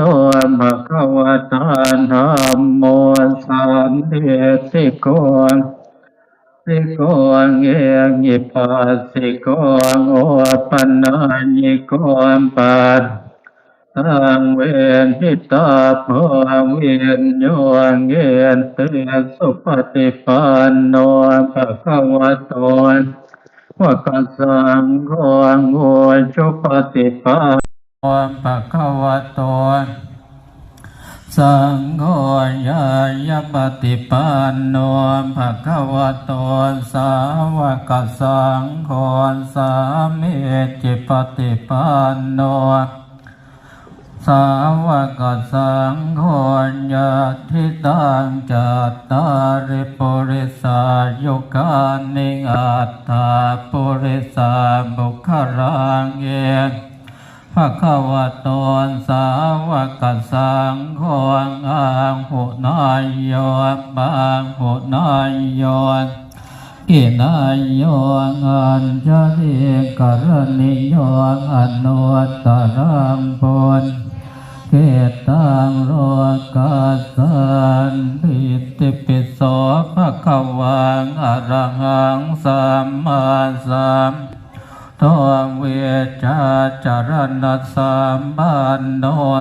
ตัวภะคะวะตาธัมโมสันติสิโกสิโกเงียิปัสสิโกโอปัญญิโกปัสสังเวนทิตาภเวนโยเงียนเตสุปฏิปันโนภะคะวะโตวะกัสสังโฆโอจุปฏิปัน โนภะคะวะโตสังโฆยายปฏิปันโนภะคะวะโตสาวกสังโฆสามิจิปฏิปันโนสาวกสังโฆญาทิตังจัตตาริปุริสายุกานิอัตถาปุริสาบุคลังเอง ภะคะวะโตสาวกสังโฆอังหุนายโยบังหุนายโยกินายโยอัญชลิกรณิโยอันุตตรังปุญเกตังโลกัสันติติปิโสภะคะวังอรหังสัมมาสัม ตวงเวชาจารณสามปันโน